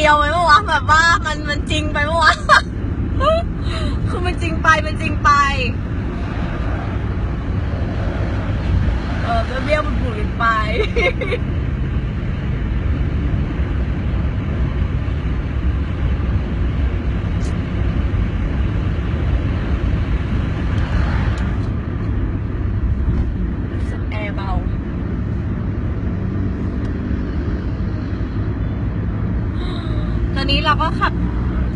ลียวมันมันเลียวไหมวะแบบว่ามันมันจริงไปปะวะคือมันจริงไปมันจริงไป เออเบี้ยวมันบุ๋ยไป แอร์เบา ตอนนี้เราก็ขับ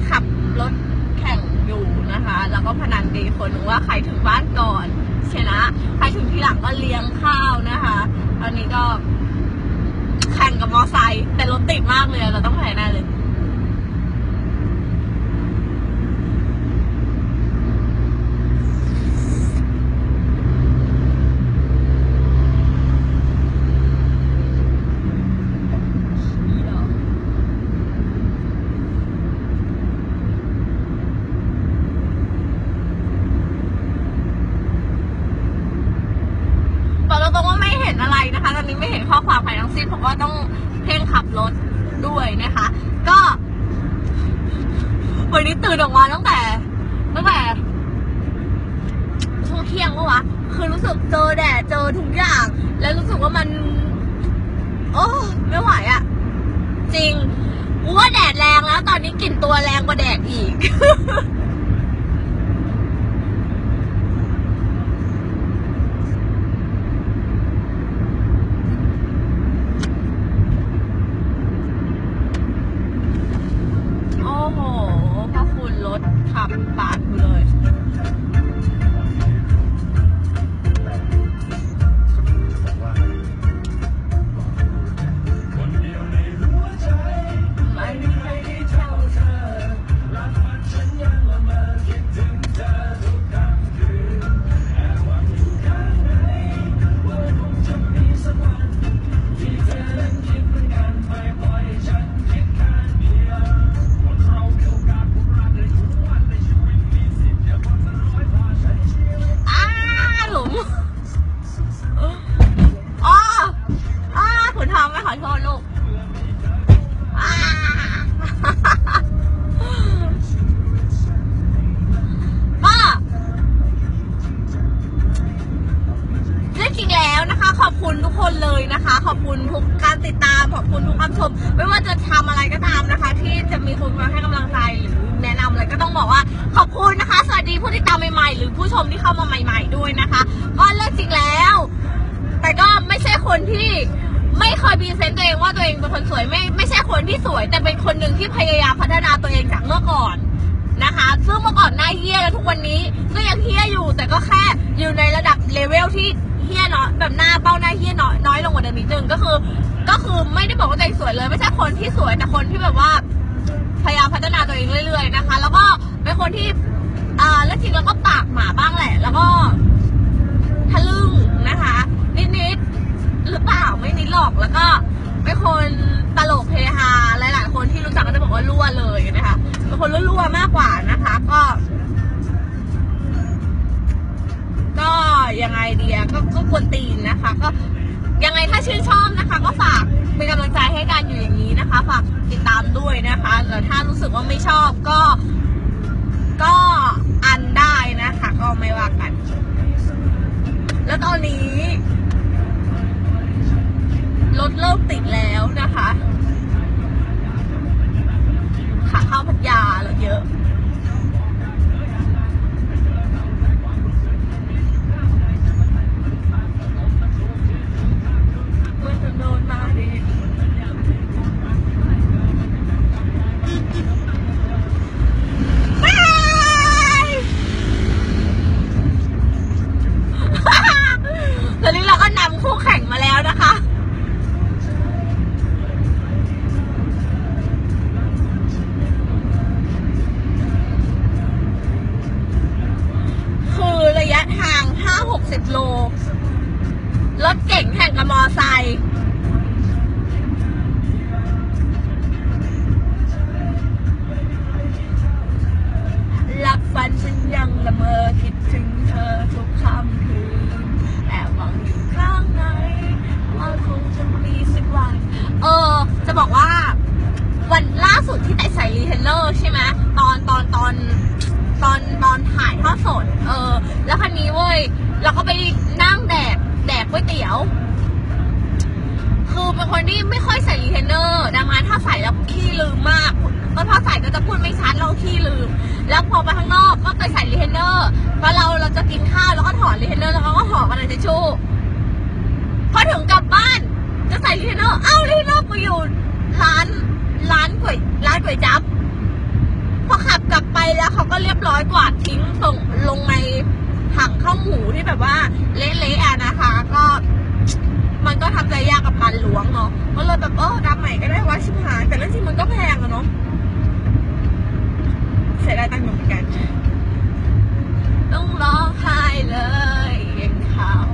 ขับรถแข่งอยู่นะคะ แล้วก็พนันดีคนหนึ่งว่าใครถึงบ้านก่อนชนะ ใครถึงที่หลังก็เลี้ยงข้าวนะคะ ตอนนี้ก็ แข่งกับมอไซค์แติดมากเลยเราต้องแพ้แน่เลย บอกตรงๆว่าไม่เห็นอะไรนะคะ ตอนนี้ไม่เห็นข้อความใครทั้งสิ้นเพราะว่าต้องเพ่งขับรถด้วยนะคะ ก็วันนี้ ตื่นออกมาตั้งแต่ตั้งแต่ช่วงเที่ยงวะวะคือรู้สึกเจอแดดเจอทุกอย่าง แล้วรู้สึกว่ามัน โอ้ไม่ไหวอะจริงว่าแดดแรงแล้ว ตอนนี้กลิ่นตัวแรงกว่าแดดอีก เลยนะคะ ขอบคุณทุกการติดตาม ขอบคุณทุกคำชม ไม่ว่าจะทำอะไรก็ตามนะคะ ที่จะมีคนมาให้กำลังใจหรือแนะนำอะไรก็ต้องบอกว่า ขอบคุณนะคะ สวัสดีผู้ติดตามใหม่ๆ หรือผู้ชมที่เข้ามาใหม่ ๆ ด้วยนะคะ ก็เรื่องจริงแล้ว แต่ก็ไม่ใช่คนที่ไม่เคยพรีเซนต์ตัวเองว่าตัวเองเป็นคนสวยไม่ไม่ใช่คนที่สวย แต่เป็นคนหนึ่งที่พยายามพัฒนาตัวเองจากเมื่อก่อนนะคะ ซึ่งเมื่อก่อนหน้าเฮี้ยแล้วทุกวันนี้ก็ยังเฮี้ยอยู่ แต่ก็แค่อยู่ในระดับเลเวลที่ เฮี้ยน้อยแบบหน้าเป้าหน้าเฮี้ยน้อยน้อยลงกว่าเดิมนิดนึงก็คือ ก็คือไม่ได้บอกว่าตัวเองสวยเลย ไม่ใช่คนที่สวยแต่คนที่แบบว่า พยายามพัฒนาตัวเองเรื่อย ๆ นะคะ แล้วก็เป็นคนที่อ่าแล้วจริงแล้วก็ปากหมาบ้างแหละ แล้วก็ทะลึ่งนะคะ นิดๆหรือเปล่าไม่นิดหรอกแล้วก็เป็นคนตลกเฮฮาหลายๆคนที่รู้จักก็จะบอกว่ารั่วเลยนะคะเป็นคนรั่วๆมากกว่านะคะ ก็ ก็ยังไงเดียก็ก็ควรตีนนะคะ ก็ยังไงถ้าชื่นชอบนะคะ ก็ฝากเป็นกำลังใจให้กันอยู่อย่างนี้นะคะ ฝากติดตามด้วยนะคะแต่ถ้ารู้สึกว่าไม่ชอบก็ก็อันได้นะคะ ก็ไม่ว่ากัน คนที่ไม่ค่อยใส่รีเทนเนอร์ดังนั้นถ้าใส่แล้วขี้ลืมมากก็ถ้าใส่ก็จะพูดไม่ชัดแล้วขี้ลืม แล้วพอไปข้างนอกก็ไปใส่รีเทนเนอร์พอเราเราจะกินข้าวแล้วก็ถอดรีเทนเนอร์แล้วก็ห่อกระดาษทิชชู่พอถึงกลับบ้านจะใส่รีเทนเนอร์เอ้ารีเทนเนอร์กูอยู่ร้านร้านก๋วยร้านก๋วยจั๊บพอขับกลับไปแล้วเขาก็เรียบร้อยกวาดทิ้งส่งลงในถังข้าวหมูที่แบบว่าเละๆอะนะคะ ก็ มันก็ทำใจยากกับการล้วงเนาะก็เลยแบบเออดำใหม่ก็ได้ว่าชิบหายแต่เรื่องจริงมันก็แพงอะเนาะเสียดายตังค์อยู่เหมือนกัน ต้องร้องไห้เลยเห็นข่าว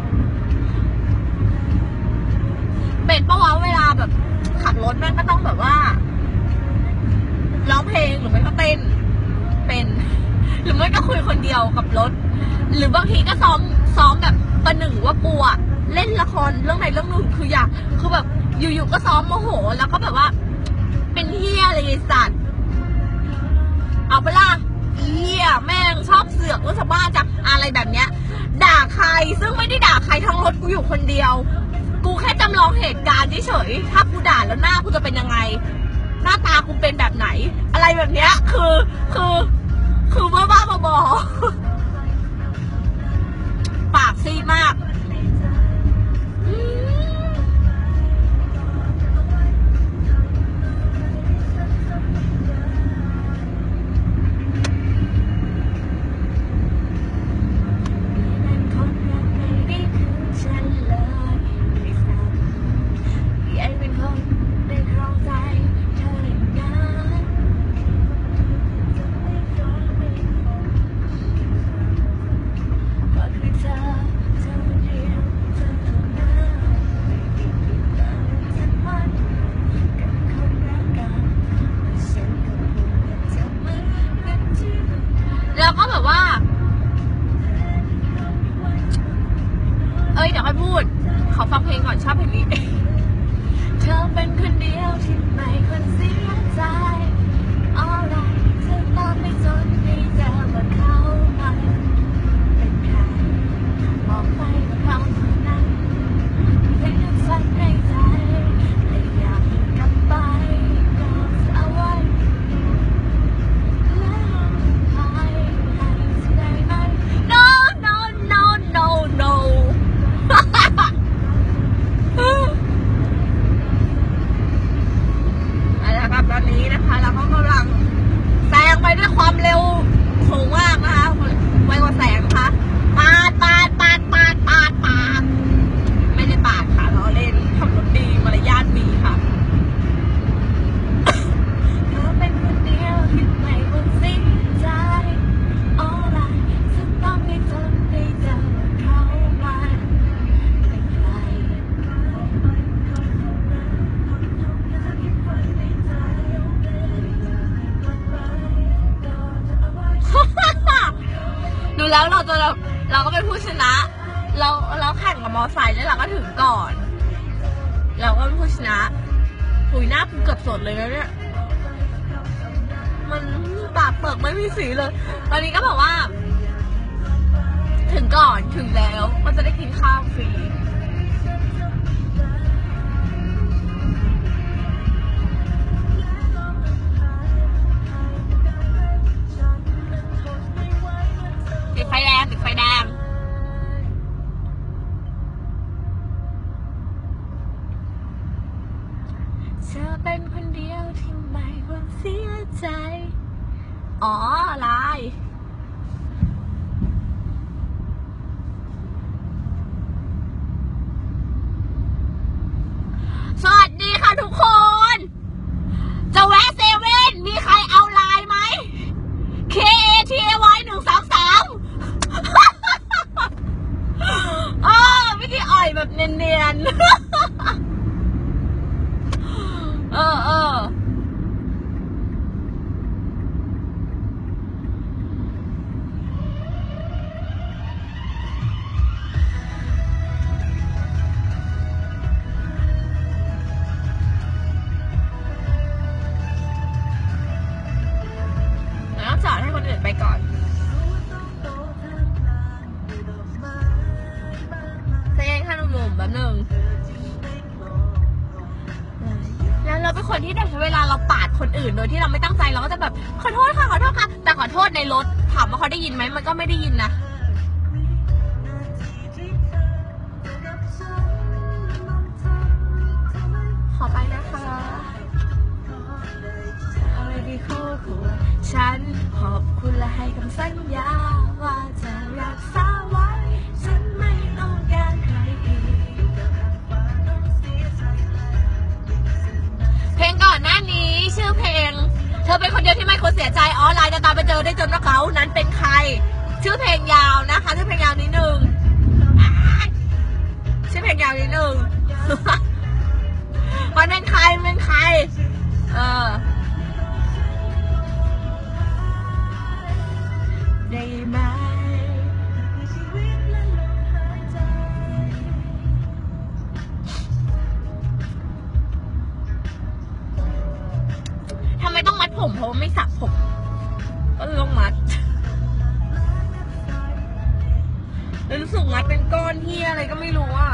เป็นปะวะเวลาแบบขับรถแม่งก็ต้องแบบว่าร้องเพลงหรือไม่ก็เต้นเป็น หรือไม่ก็คุยคนเดียวกับรถ หรือบางทีก็ซ้อมซ้อมแบบประหนึ่งว่าปูอะเล่นละครเรื่องไหนเรื่องหนึ่งคืออยากคือแบบอยู่ๆก็ซ้อมโมโห แล้วก็แบบว่า เป็นเฮียอะไรไอ้สัตว์เอาไปล่ะเฮียแม่งชอบเสือกว่าชาวบ้านจะอะไรแบบเนี้ย ด่าใครซึ่งไม่ได้ด่าใครทั้งรถกู อยู่คนเดียว กูแค่จำลองเหตุการณ์เฉยๆถ้ากูด่าแล้วหน้ากูจะเป็นยังไง หน้าตากูเป็นแบบไหน อะไรแบบเนี้ย คือคือ คือบ้าบ้าบอๆปากซีดมาก ชนะ เราเราแข่งกับมอไซค์แล้วเราก็ถึงก่อน เราก็เป็นผู้ชนะหุยหน้ากูเกือบสดเลยนะเนี่ย มันปากเปิกไม่มีสีเลย ตอนนี้ก็บอกว่า ถึงก่อนถึงแล้ว มันจะได้กินข้าวฟรี ทีเอวายหนึ่งสามสามเออวิธีอ่อยแบบเนียนๆ คนที่เวลาเราปาดคนอื่นโดยที่เราไม่ตั้งใจเราก็จะแบบขอโทษค่ะขอโทษค่ะ แต่ขอโทษในรถถามว่าเขาได้ยินไหมมันก็ไม่ได้ยินนะขอไปนะคะอะไรดีคู่ควรฉันขอบคุณและให้คำสัญญาว่า คนเดียวที่ไม่คนเสียใจออไลน์จะตามไปเจอได้จนว่าเขานั้นเป็นใคร ชื่อเพลงยาวนะคะชื่อเพลงยาวนิดนึงชื่อเพลงยาวนิดนึงมันเป็นใครเป็นใคร เออได้ไหม ผมเพราะไม่สระผม ก็เลยต้องมัดแล้วรู้สึกมัดเป็นก้อนเฮียอะไรก็ไม่รู้อะ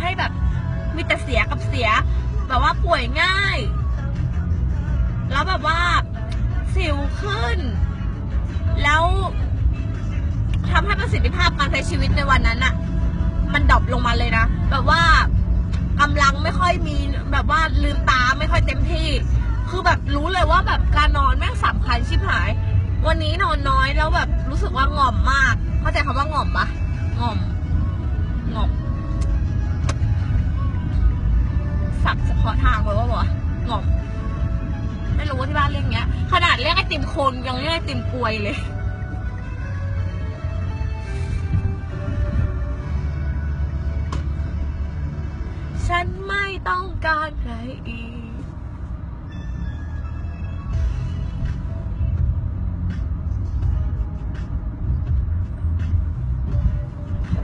ให้แบบมีแต่เสียกับเสีย แบบว่าป่วยง่าย แล้วแบบว่าสิวขึ้น แล้วทำให้ประสิทธิภาพการใช้ชีวิตในวันนั้นอะมันดรอปลงมาเลยนะ แบบว่ากำลังไม่ค่อยมีแบบว่าลืมตาไม่ค่อยเต็มที่ คือแบบรู้เลยว่าแบบการนอนแม่งสำคัญชิบหาย วันนี้นอนน้อยแล้วแบบรู้สึกว่าง่อมมาก เข้าใจคำว่าง่อมปะง่อม สับเฉพาะทางเลยว่าวะง่อมไม่รู้ว่าที่บ้านเรียกเงี้ย ขนาดเรียกไอติมโคนยังเรียกไอติมกลวยเลย ฉันไม่ต้องการใครอีก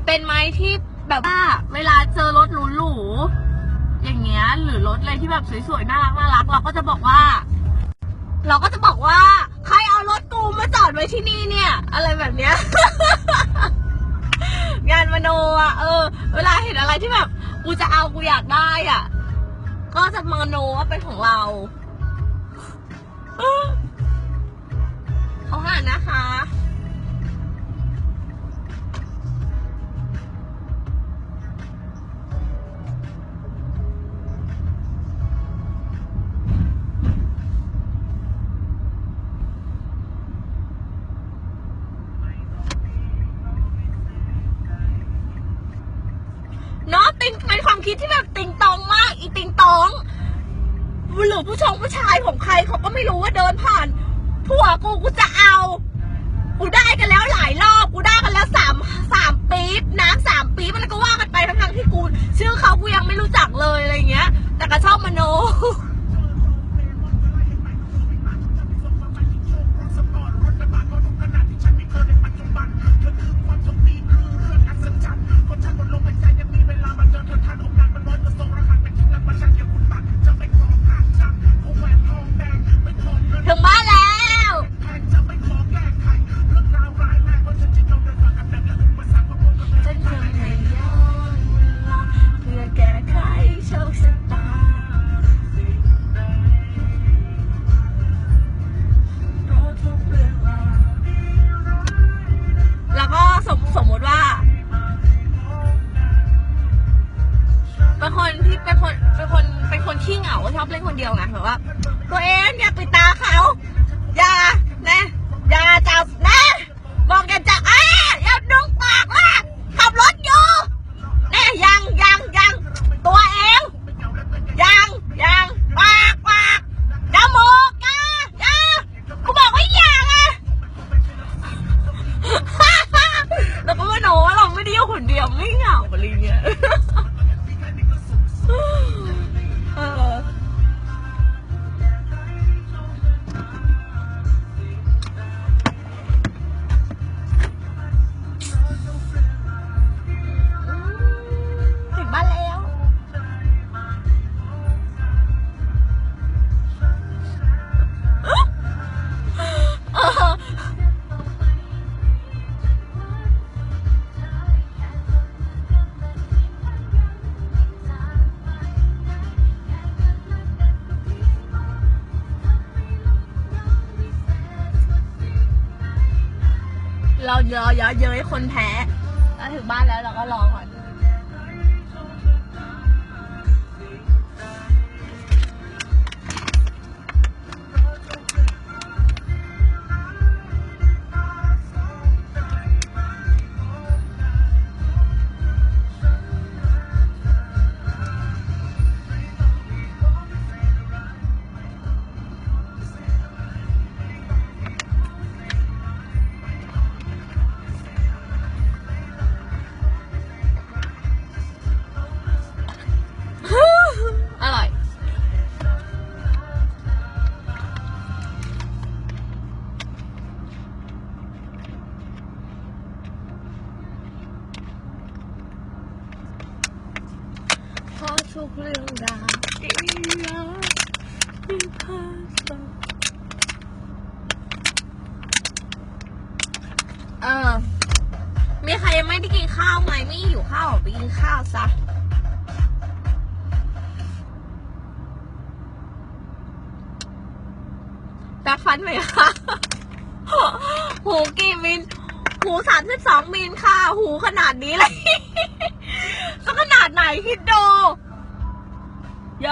เป็นไหมที่แบบว่าเวลาเจอรถหรูๆ หรือรถอะไรที่แบบสวยๆน่ารักน่ารักเราก็จะบอกว่า เราก็จะบอกว่า ใครเอารถกูมาจอดไว้ที่นี่เนี่ย อะไรแบบเนี้ย งานมโนอะเออ เวลาเห็นอะไรที่แบบกูจะเอากูอยากได้อะ ก็จะมโนว่าเป็นของเราเขาหานะคะ ก็ไม่รู้ว่าเดินผ่านผัวกูกูจ คนเดียวไม่เหงาอะไรเงี้ย เราเราเยอะเย้ยคนแพ้แล้วถึงบ้านแล้วเราก็รอก่อน แปลกฟันไหมคะหูกี่มิลหูสามสิบสองมิลค่ะ หูขนาดนี้เลยจะขนาดไหนคิดดูโย